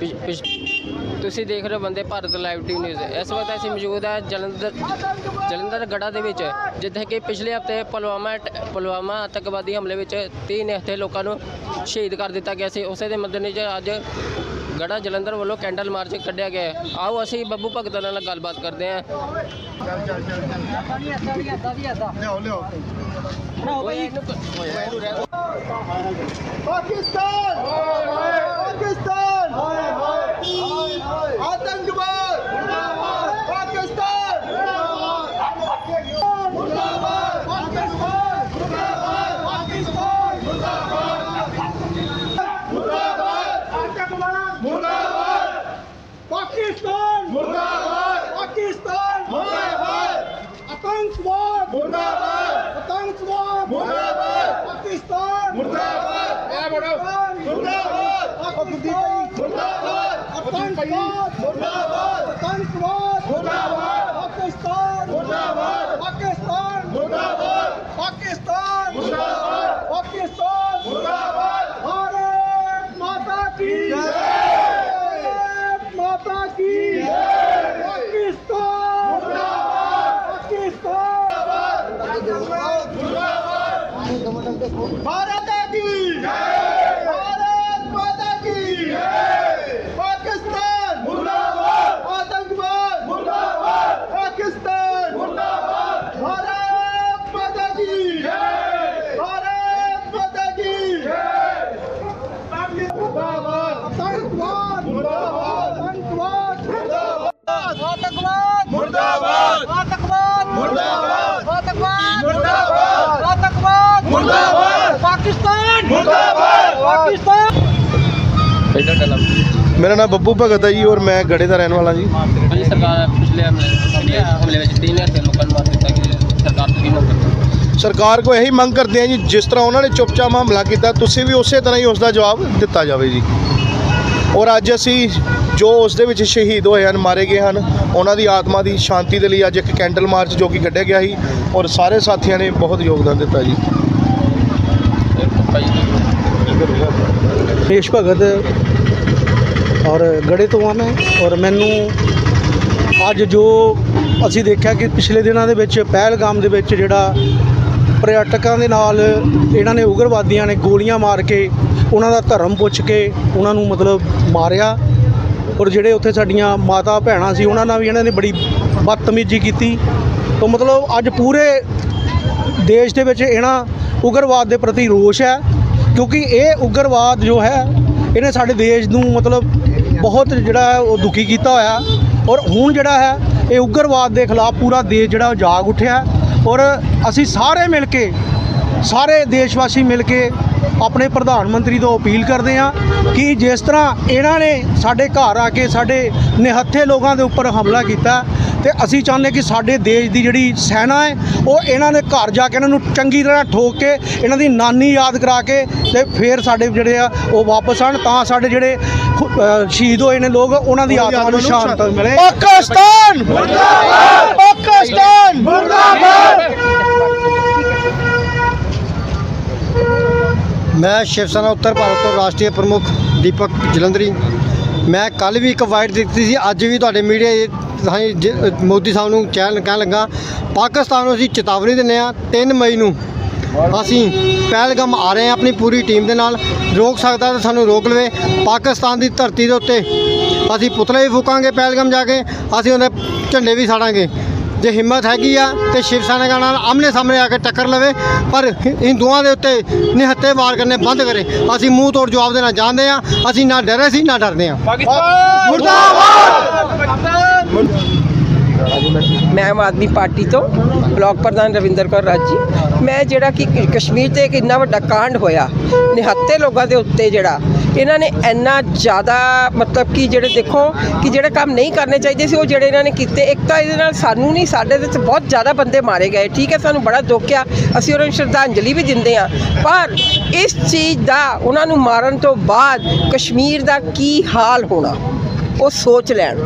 ਪਿਛ- ਪਿਛ- ਤੁਸੀਂ ਦੇਖ ਰਹੇ ਹੋ ਬੰਦੇ ਭਾਰਤ ਲਾਈਵ ਟੀ ਨਿਊਜ਼ ਇਸ ਵਕਤ ਅਸੀਂ ਮੌਜੂਦ ਹੈ ਜਲੰਧਰ ਜਲੰਧਰ ਗੜਾ ਦੇ ਵਿੱਚ ਜਿੱਥੇ ਕਿ ਪਿਛਲੇ ਹਫ਼ਤੇ ਪੁਲਵਾਮਾ ਅਟ- ਪੁਲਵਾਮਾ ਆਤੰਕਵਾਦੀ ਹਮਲੇ ਵਿੱਚ 30 ਨਿਹੱਥੇ ਲੋਕਾਂ ਨੂੰ ਸ਼ਹੀਦ ਕਰ ਦਿੱਤਾ ਗਿਆ ਸੀ। ਉਸੇ ਦੇ ਮੱਦੇਨਜ਼ਰ ਅੱਜ ਗੜਾ ਜਲੰਧਰ ਵੱਲੋਂ ਕੈਂਡਲ ਮਾਰਚ ਕੱਢਿਆ ਗਿਆ ਹੈ। ਆਓ ਅਸੀਂ ਬੱਬੂ ਭਗਤ ਨਾਲ ਗੱਲਬਾਤ ਕਰਦੇ ਹਾਂ। ਲਿਆਓ ਲਿਆਓ। ਪਾਕਿਸਤਾਨ ਆਤੰਕਵਾਦ ਪਾਕਿਸਤਾਨ ਮੁਰਦਾਬਾਦ ਪਾਕਿਸਤਾਨ ਮੁਰਦਾਬਾਦ ਪਾਕਿਸਤਾਨ ਮੁਰਦਾਬਾਦ ਆਤੰਕਵਾਦ ਮੁਰਦਾਬਾਦ ਪਾਕਿਸਤਾਨ ਮੁਰਦਾਬਾਦ ਪਾਕਿਸਤਾਨ ਮੁਰਦਾਬਾਦ ਆਤੰਕਵਾਦ ਮੁਰਦਾਬਾਦ ਆਤੰਕਵਾਦ ਮੁਰਦਾਬਾਦ ਪਾਕਿਸਤਾਨ ਮੁਰਦਾਬਾਦ ਇਹ ਬੜੋ ਮੁਰਦਾਬਾਦ ਪਾਕਿਸਤਾਨ ਮੁਰਦਾਬਾਦ ਆਤੰਕਵਾਦ ਮੁਰਦਾਬਾਦ ਆਤੰਕਵਾਦ ਮੁਰਦਾਬਾਦ ਪਾਕਿਸਤਾਨ ਮੁਰਦਾਬਾਦ ਪਾਕਿਸਤਾਨ ਮੁਰਦਾਬਾਦ ਪਾਕਿਸਤਾਨ ਮੁਰਦਾਬਾਦ ਪਾਕਿਸਤਾਨ ਮੁਰਦਾਬਾਦ ਭਾਰਤ ਮਾਤਾ ਕੀ ਜੈ ਭਾਰਤ ਮਾਤਾ ਕੀ ਜੈ ਪਾਕਿਸਤਾਨ ਮੁਰਦਾਬਾਦ ਪਾਕਿਸਤਾਨ ਮੁਰਦਾਬਾਦ ਭਾਰਤ ਕੀ ਜੈ ਭਾਰਤ ਮਾਤਾ ਕੀ ਜੈ ਪਾਕਿਸਤਾਨ ਮੁਰਦਾਬਾਦ ਆਤੰਕਵਾਦ ਮੁਰਦਾਬਾਦ ਪਾਕਿਸਤਾਨ ਮੁਰਦਾਬਾਦ ਭਾਰਤ ਮਾਤਾ ਕੀ ਜੈ ਭਾਰਤ ਮਾਤਾ ਕੀ ਜੈ ਮੁਰਦਾਬਾਦ ਆਤੰਕਵਾਦ ਮੁਰਦਾਬਾਦ ਆਤੰਕਵਾਦ ਮੁਰਦਾਬਾਦ ਆਤੰਕਵਾਦ ਮੁਰਦਾਬਾਦ ਆਤੰਕਵਾਦ ਮੁਰਦਾਬਾਦ ਆਤੰਕਵਾਦ ਮੁਰਦਾਬਾਦ ਪਾਕਿਸਤਾਨ ਮੁਰਦਾਬਾਦ ਪਾਕਿਸਤਾਨ। ਪਹਿਲਾ ਟਲਾ ਮੇਰਾ ਨਾਮ ਬੱਬੂ ਭਗਤ ਹੈ ਜੀ ਔਰ ਮੈਂ ਗੜੇ ਦਾ ਰਹਿਣ ਵਾਲਾ ਜੀ। ਹਾਂਜੀ ਸਰਕਾਰ ਪਿਛਲੇ ਹਮਲੇ ਪਿਛਲੇ ਹਮਲੇ ਵਿੱਚ 30 ਨਿਹੱਥੇ ਲੋਕਾਂ ਨੂੰ ਮਾਰ ਦਿੱਤਾ ਗਿਆ ਸਰਕਾਰ ਤੋਂ ਕੀ ਮੰਗ ਕਰਦੇ ਹੋ? ਸਰਕਾਰ ਕੋ ਇਹੀ ਮੰਗ ਕਰਦੇ ਆ ਜੀ ਜਿਸ ਤਰ੍ਹਾਂ ਉਹਨਾਂ ਨੇ ਚੁੱਪਚਾਪ ਹਮਲਾ ਕੀਤਾ ਤੁਸੀਂ ਵੀ ਉਸੇ ਤਰ੍ਹਾਂ ਹੀ ਉਸ ਦਾ ਜਵਾਬ ਦਿੱਤਾ ਜਾਵੇ ਜੀ। ਔਰ ਅੱਜ ਅਸੀਂ ਜੋ ਉਸ ਦੇ ਵਿੱਚ ਸ਼ਹੀਦ ਹੋਏ ਹਨ ਮਾਰੇ ਗਏ ਹਨ ਉਹਨਾਂ ਦੀ ਆਤਮਾ ਦੀ ਸ਼ਾਂਤੀ ਦੇ ਲਈ ਅੱਜ ਇੱਕ ਕੈਂਡਲ ਮਾਰਚ ਜੋ ਕਿ ਕੱਢਿਆ ਗਿਆ ਸੀ ਔਰ ਸਾਰੇ ਸਾਥੀਆਂ ਨੇ ਬਹੁਤ ਯੋਗਦਾਨ ਦਿੱਤਾ ਜੀ ਦੇਸ਼ ਭਗਤ ਔਰ ਗੜੇ ਤੋਂ ਆ ਮੈਂ ਔਰ ਮੈਨੂੰ ਅੱਜ ਜੋ ਅਸੀਂ ਦੇਖਿਆ ਕਿ ਪਿਛਲੇ ਦਿਨਾਂ ਦੇ ਵਿੱਚ ਪਹਿਲਗਾਮ ਦੇ ਵਿੱਚ ਜਿਹੜਾ ਪਰਿਅਟਕਾਂ ਦੇ ਨਾਲ ਇਹਨਾਂ ਨੇ ਉਗਰਵਾਦੀਆਂ ਨੇ ਗੋਲੀਆਂ ਮਾਰ ਕੇ ਉਹਨਾਂ ਦਾ ਧਰਮ ਪੁੱਛ ਕੇ ਉਹਨਾਂ ਨੂੰ ਮਤਲਬ ਮਾਰਿਆ ਔਰ ਜਿਹੜੇ ਉੱਥੇ ਸਾਡੀਆਂ ਮਾਤਾ ਭੈਣਾਂ ਸੀ ਉਹਨਾਂ ਨਾਲ ਵੀ ਇਹਨਾਂ ਨੇ ਬੜੀ ਬਦਤਮੀਜ਼ੀ ਕੀਤੀ। ਤਾਂ ਮਤਲਬ ਅੱਜ ਪੂਰੇ ਦੇਸ਼ ਦੇ ਵਿੱਚ ਇਹਨਾਂ ਉਗਰਵਾਦ ਦੇ ਪ੍ਰਤੀ ਰੋਸ਼ ਹੈ। ਕਿਉਂਕਿ ਇਹ ਉਗਰਵਾਦ ਜੋ ਹੈ, ਇਹਨੇ ਸਾਡੇ ਦੇਸ਼ ਨੂੰ ਮਤਲਬ ਬਹੁਤ ਜਿਹੜਾ ਉਹ ਦੁਖੀ ਕੀਤਾ ਹੋਇਆ। ਔਰ ਹੁਣ ਜਿਹੜਾ ਹੈ, ਇਹ ਉਗਰਵਾਦ ਦੇ ਖਿਲਾਫ ਪੂਰਾ ਦੇਸ਼ ਜਿਹੜਾ ਉਹ ਜਾਗ ਉੱਠਿਆ ਔਰ ਅਸੀਂ ਸਾਰੇ ਮਿਲ ਕੇ, ਸਾਰੇ ਦੇਸ਼ ਵਾਸੀ ਮਿਲ ਕੇ ਆਪਣੇ ਪ੍ਰਧਾਨ ਮੰਤਰੀ ਤੋਂ ਅਪੀਲ ਕਰਦੇ ਹਾਂ ਕਿ ਜਿਸ ਤਰ੍ਹਾਂ ਇਹਨਾਂ ਨੇ ਸਾਡੇ ਘਰ ਆ ਕੇ ਸਾਡੇ ਨਿਹੱਥੇ ਲੋਕਾਂ ਦੇ ਉੱਪਰ ਹਮਲਾ ਕੀਤਾ ਤੇ ਅਸੀਂ ਚਾਹੁੰਦੇ ਕਿ ਸਾਡੇ ਦੇਸ਼ ਦੀ ਜਿਹੜੀ ਸੈਨਾ ਹੈ ਉਹ ਇਹਨਾਂ ਦੇ ਘਰ ਜਾ ਕੇ ਇਹਨਾਂ ਨੂੰ ਚੰਗੀ ਤਰ੍ਹਾਂ ਠੋਕ ਕੇ ਇਹਨਾਂ ਦੀ ਨਾਨੀ ਯਾਦ ਕਰਾ ਕੇ ਤੇ ਫਿਰ ਸਾਡੇ ਜਿਹੜੇ ਆ ਉਹ ਵਾਪਸ ਆਣ ਤਾਂ ਸਾਡੇ ਜਿਹੜੇ ਸ਼ਹੀਦ ਹੋਏ ਨੇ ਲੋਕ ਉਹਨਾਂ ਦੀ ਆਤਮਾ ਨੂੰ ਸ਼ਾਂਤੀ ਮਿਲੇ। ਪਾਕਿਸਤਾਨ! ਮੁਰਦਾਬਾਦ ਪਾਕਿਸਤਾਨ! ਮੈਂ ਸ਼ਿਵ ਸੈਨਾ ਉੱਤਰ ਭਾਰਤ ਤੋਂ ਰਾਸ਼ਟਰੀ ਪ੍ਰਮੁੱਖ ਦੀਪਕ ਜਲੰਧਰੀ। ਮੈਂ ਕੱਲ ਵੀ ਇੱਕ ਵਾਈਟ ਦਿੱਤੀ ਸੀ, ਅੱਜ ਵੀ ਤੁਹਾਡੇ ਮੀਡੀਆ ਮੋਦੀ ਸਾਹਿਬ ਨੂੰ ਕਹਿਣ ਕਹਿਣ ਲੱਗਾ, ਪਾਕਿਸਤਾਨ ਨੂੰ ਅਸੀਂ ਚੇਤਾਵਨੀ ਦਿੰਦੇ ਹਾਂ 3 ਮਈ ਨੂੰ। ਅਸੀਂ ਪਹਿਲਗਾਮ ਆ ਰਹੇ ਹਾਂ ਆਪਣੀ ਪੂਰੀ ਟੀਮ ਦੇ ਨਾਲ, ਰੋਕ ਸਕਦਾ ਤਾਂ ਸਾਨੂੰ ਰੋਕ ਲਵੇ, ਪਾਕਿਸਤਾਨ ਦੀ ਧਰਤੀ ਦੇ ਉੱਤੇ ਅਸੀਂ ਪੁਤਲੇ ਵੀ ਫੂਕਾਂਗੇ ਪਹਿਲਗਾਮ ਜਾ ਕੇ, ਅਸੀਂ ਉਹਦੇ ਝੰਡੇ ਵੀ ਸਾੜਾਂਗੇ। ਜੇ ਹਿੰਮਤ ਹੈਗੀ ਆ ਤੇ ਸ਼ਿਵ ਸੈਨਾ ਨਾਲ ਆਮਨੇ ਸਾਹਮਣੇ ਆ ਕੇ ਟੱਕਰ ਲਵੇ ਪਰ ਹਿੰਦੂਆਂ ਦੇ ਉੱਤੇ ਨਿਹੱਥੇ ਵਾਰ ਕਰਨੇ ਬੰਦ ਕਰੇ। ਅਸੀਂ ਮੂੰਹ ਤੋੜ ਜਵਾਬ ਦੇਣਾ ਚਾਹੁੰਦੇ ਆ ਅਸੀਂ ਨਾ ਡਰੇ ਸੀ ਨਾ ਡਰਦੇ ਆ। ਮੈਂ ਆਮ ਆਦਮੀ ਪਾਰਟੀ ਤੋਂ ਬਲਾਕ ਪ੍ਰਧਾਨ ਰਵਿੰਦਰ ਕੌਰ ਰਾਜੀ। ਮੈਂ ਜਿਹੜਾ ਕ- ਕਸ਼ਮੀਰ ਤੇ ਇੱਕ ਇੰਨਾ ਵੱਡਾ ਕਾਂਡ ਹੋਇਆ ਨਿਹੱਤੇ ਲੋਕਾਂ ਦੇ ਉੱਤੇ ਜਿਹੜਾ ਇਹਨਾਂ ਨੇ ਇੰਨਾ ਜ਼ਿਆਦਾ ਮਤਲਬ ਕਿ ਜਿਹੜੇ ਦੇਖੋ ਕਿ ਜਿਹੜੇ ਕੰਮ ਨਹੀਂ ਕਰਨੇ ਚਾਹੀਦੇ ਸੀ, ਉਹ ਜਿਹੜੇ ਇਹਨਾਂ ਨੇ ਕੀਤੇ, ਇੱਕ ਤਾਂ ਇਹਦੇ ਨਾਲ ਸਾਨੂੰ ਨਹੀਂ, ਸਾਡੇ ਵਿੱਚ ਬਹੁਤ ਜ਼ਿਆਦਾ ਬੰਦੇ ਮਾਰੇ ਗਏ, ਠੀਕ ਹੈ, ਸਾਨੂੰ ਬੜਾ ਦੁੱਖ ਆ, ਅਸੀਂ ਉਹਨਾਂ ਨੂੰ ਸ਼ਰਧਾਂਜਲੀ ਵੀ ਦਿੰਦੇ ਆ ਪਰ ਇਸ ਚੀਜ਼ ਦਾ ਉਹਨਾਂ ਨੂੰ ਮਾਰਨ ਤੋਂ ਬਾਅਦ ਕਸ਼ਮੀਰ ਦਾ ਕੀ ਹਾਲ ਹੋਣਾ, ਉਹ ਸੋਚ ਲੈਣ।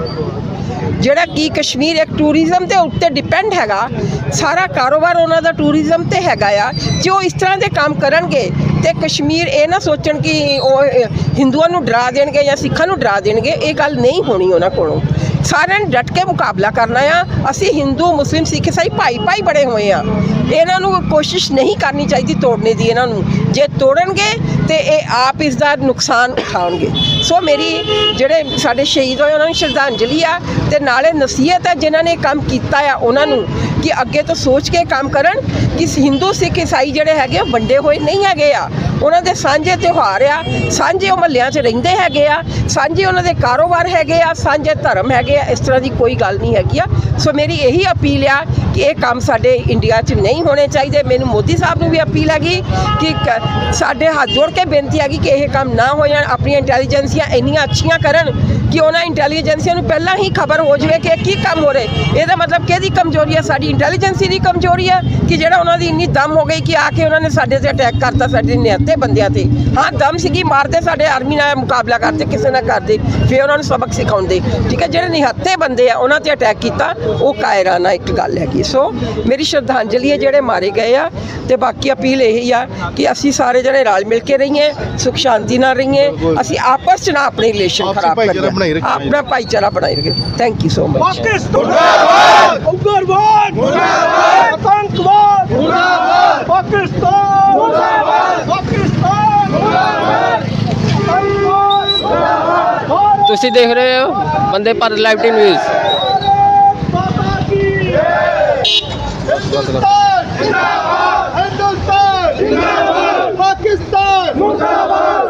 ਜਿਹੜਾ ਕੀ ਕਸ਼ਮੀਰ ਇੱਕ ਟੂਰਿਜ਼ਮ ਦੇ ਉੱਤੇ ਡਿਪੈਂਡ ਹੈਗਾ, ਸਾਰਾ ਕਾਰੋਬਾਰ ਉਹਨਾਂ ਦਾ ਟੂਰਿਜ਼ਮ ਤੇ ਹੈਗਾ ਆ। ਜੇ ਉਹ ਇਸ ਤਰ੍ਹਾਂ ਦੇ ਕੰਮ ਕਰਨਗੇ ਤੇ ਕਸ਼ਮੀਰ ਇਹ ਨਾ ਸੋਚਣ ਕਿ ਉਹ ਹਿੰਦੂਆਂ ਨੂੰ ਡਰਾ ਦੇਣਗੇ ਜਾਂ ਸਿੱਖਾਂ ਨੂੰ ਡਰਾ ਦੇਣਗੇ, ਇਹ ਗੱਲ ਨਹੀਂ ਹੋਣੀ ਉਹਨਾਂ ਕੋਲੋਂ। ਸਾਰਿਆਂ ਨੇ ਡਟ ਕੇ ਮੁਕਾਬਲਾ ਕਰਨਾ ਆ। ਅਸੀਂ ਹਿੰਦੂ, ਮੁਸਲਿਮ, ਸਿੱਖ ਇਸਾਈ ਭਾਈ ਭਾਈ ਬੜੇ ਹੋਏ ਆ। ਇਹਨਾਂ ਨੂੰ ਕੋਸ਼ਿਸ਼ ਨਹੀਂ ਕਰਨੀ ਚਾਹੀਦੀ ਤੋੜਨੇ ਦੀ ਇਹਨਾਂ ਨੂੰ। ਜੇ ਤੋੜਨਗੇ ਤੇ ਇਹ ਆਪ ਇਸ ਦਾ ਨੁਕਸਾਨ ਉਠਾਉਣਗੇ। ਸੋ ਮੇਰੀ ਜਿਹੜੇ ਸਾਡੇ ਸ਼ਹੀਦ ਹੋਏ, ਉਹਨਾਂ ਨੂੰ ਸ਼ਰਧਾਂਜਲੀ ਆ ਤੇ ਨਾਲੇ ਨਸੀਹਤ ਹੈ ਜਿਨ੍ਹਾਂ ਨੇ ਕੰਮ ਕੀਤਾ ਆ, ਉਹਨਾਂ ਨੂੰ ਕਿ ਅੱਗੇ ਤੋਂ ਸੋਚ ਕੇ ਕੰਮ ਕਰਨ ਕਿ ਹਿੰਦੂ, ਸਿੱਖ ਇਸਾਈ ਜਿਹੜੇ ਹੈਗੇ ਆ ਵੰਡੇ ਹੋਏ ਨਹੀਂ ਹੈਗੇ ਆ। ਉਹਨਾਂ ਦੇ ਸਾਂਝੇ ਤਿਉਹਾਰ ਆ, ਸਾਂਝੇ ਉਹ ਮਹੱਲਿਆਂ 'ਚ ਰਹਿੰਦੇ ਹੈਗੇ ਆ, ਸਾਂਝੇ ਉਹਨਾਂ ਦੇ ਕਾਰੋਬਾਰ ਹੈਗੇ ਆ, ਸਾਂਝੇ ਧਰਮ ਹੈਗੇ ਆ, ਇਸ ਤਰ੍ਹਾਂ ਦੀ ਕੋਈ ਗੱਲ ਨਹੀਂ ਹੈਗੀ ਆ। ਸੋ ਮੇਰੀ ਇਹੀ ਅਪੀਲ ਆ ਕਿ ਇਹ ਕੰਮ ਸਾਡੇ ਇੰਡੀਆ 'ਚ ਨਹੀਂ ਹੋਣੇ ਚਾਹੀਦੇ। ਮੈਨੂੰ ਮੋਦੀ ਸਾਹਿਬ ਨੂੰ ਵੀ ਅਪੀਲ ਹੈਗੀ ਕਿ ਕ- ਸਾਡੇ ਹੱਥ ਜੋੜ ਕੇ ਬੇਨਤੀ ਹੈਗੀ ਕਿ ਇਹ ਕੰਮ ਨਾ ਹੋ ਜਾਣ, ਆਪਣੀ ਇੰਟੈਲੀਜੈਂਸ ਇੰਟੈਲੀਜੈਂਸੀਆਂ ਇੰਨੀਆਂ ਅੱਛੀਆਂ ਕਰਨ ਕਿ ਉਹਨਾਂ ਇੰਟੈਲੀਜੈਂਸੀਆਂ ਨੂੰ ਪਹਿਲਾਂ ਹੀ ਖਬਰ ਹੋ ਜਾਵੇ ਕਿ ਇਹ ਕੀ ਕੰਮ ਹੋ ਰਿਹਾ। ਇਹਦਾ ਮਤਲਬ ਕਿਹਦੀ ਕਮਜ਼ੋਰੀ ਹੈ ਸਾਡੀ ਇੰਟੈਲੀਜੈਂਸੀ ਦੀ ਕਮਜ਼ੋਰੀ ਹੈ ਕਿ ਜਿਹੜਾ ਉਹਨਾਂ ਦੀ ਇੰਨੀ ਦਮ ਹੋ ਗਈ ਕਿ ਆ ਕੇ ਉਹਨਾਂ ਨੇ ਸਾਡੇ ਤੇ ਅਟੈਕ ਕਰਤਾ, ਸਾਡੇ ਨਿਹੱਤੇ ਬੰਦਿਆਂ ਤੇ। ਹਾਂ, ਦਮ ਸੀਗੀ, ਮਾਰਦੇ ਸਾਡੇ ਆਰਮੀ ਨਾਲ ਮੁਕਾਬਲਾ ਕਰਦੇ, ਕਿਸੇ ਨਾਲ ਕਰਦੇ, ਫਿਰ ਉਹਨਾਂ ਨੂੰ ਸਬਕ ਸਿਖਾਉਂਦੇ। ਠੀਕ ਹੈ, ਜਿਹੜੇ ਨਿਹੱਤੇ ਬੰਦੇ ਆ, ਉਹਨਾਂ ਤੇ ਅਟੈਕ ਕੀਤਾ, ਉਹ ਕਾਇਰਾਨਾ ਇੱਕ ਗੱਲ ਹੈਗੀ ਸੋ, ਮੇਰੀ ਸ਼ਰਧਾਂਜਲੀ ਹੈ ਜਿਹੜੇ ਮਾਰੇ ਗਏ ਆ, ਤੇ ਬਾਕੀ ਅਪੀਲ ਇਹੀ ਆ ਕਿ ਅਸੀਂ ਸਾਰੇ ਜਿਹੜੇ ਰਲ ਮਿਲ ਕੇ ਰਹੀਏ ਸੁਖ ਸ਼ਾਂਤੀ ਨਾਲ ਰਹੀਏ। ਅਸੀਂ ਆਪਸ ਚ ਨਾ ਆਪਣੇ ਰਿਲੇਸ਼ਨ ਆਪਸੀ ਖਰਾਬ ਭਾਈਚਾਰਾ ਬਣਾਈ ਕਰੀਏ ਰੱਖੀਏ। ਆਪਣਾ ਭਾਈਚਾਰਾ ਬਣਾਈ ਰੱਖੀਏ thank you so much Pakistan ਉਗਰਵਾਦ ਮੁਰਦਾਬਾਦ ਆਤੰਕਵਾਦ ਮੁਰਦਾਬਾਦ ਪਾਕਿਸਤਾਨ ਮੁਰਦਾਬਾਦ ਪਾਕਿਸਤਾਨ ਮੁਰਦਾਬਾਦ ਮੁਰਦਾਬਾਦ ਤੁਸੀਂ ਦੇਖ ਰਹੇ ਹੋ ਬੰਦੇ ਭਾਰਤ ਲਾਈਵ ਟੀ ਨਿਊਜ਼ ਮਾਤਾ ਕੀ ਹਿੰਦੁਸਤਾਨ ਜਿੰਦਾਬਾਦ ਹਿੰਦੁਸਤਾਨ ਜਿੰਦਾਬਾਦ ਪਾਕਿਸਤਾਨ ਮੁਰਦਾਬਾਦ